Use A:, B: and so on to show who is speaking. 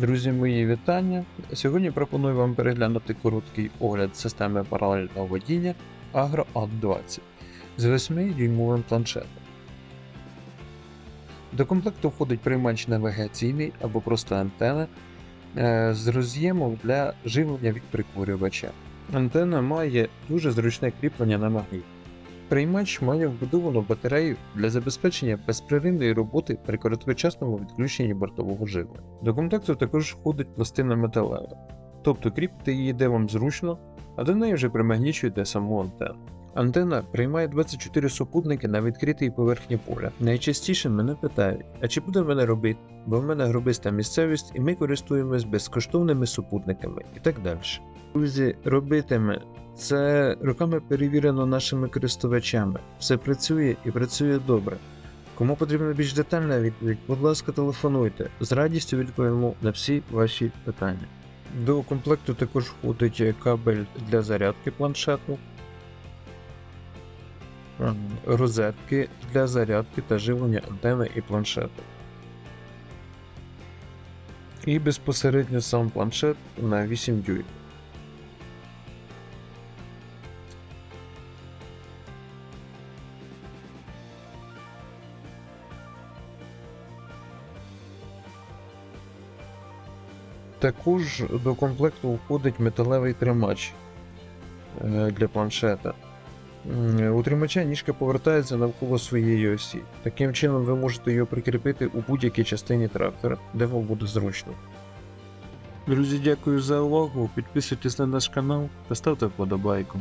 A: Друзі, мої вітання. Сьогодні пропоную вам переглянути короткий огляд системи паралельного водіння Agro at 20 з 8-дюймовим планшетом. До комплекту входить приймач навігаційний або просто антена е, з роз'ємом для живлення від прикурювача. Антена має дуже зручне кріплення на магніт. Приймач має вбудовану батарею для забезпечення безперервної роботи при короткочасному відключенні бортового живлення. До комплекту також входить пластина металева, тобто кріпити її де вам зручно, а до неї вже примагнічуєте саму антенну. Антенна приймає 24 супутники на відкритій поверхні поля. Найчастіше мене питають, а чи буде мене робити, бо в мене гробиста місцевість і ми користуємось безкоштовними супутниками і так далі. Друзі, робитиме це роками перевірено нашими користувачами. Все працює і працює добре. Кому потрібна більш детальна відповідь, будь ласка, телефонуйте. З радістю відповімо на всі ваші питання. До комплекту також входить кабель для зарядки планшету, розетки для зарядки та живлення антени і планшету. І безпосередньо сам планшет на 8 дюймів. Також до комплекту входить металевий тримач е, для планшета. М, У тримача ніжка повертається навколо своєї осі. Таким чином ви можете його прикріпити у будь-якій частині трактора, де вам буде зручно. Друзі, дякую за увагу. Підписуйтесь на наш канал та ставте вподобайку.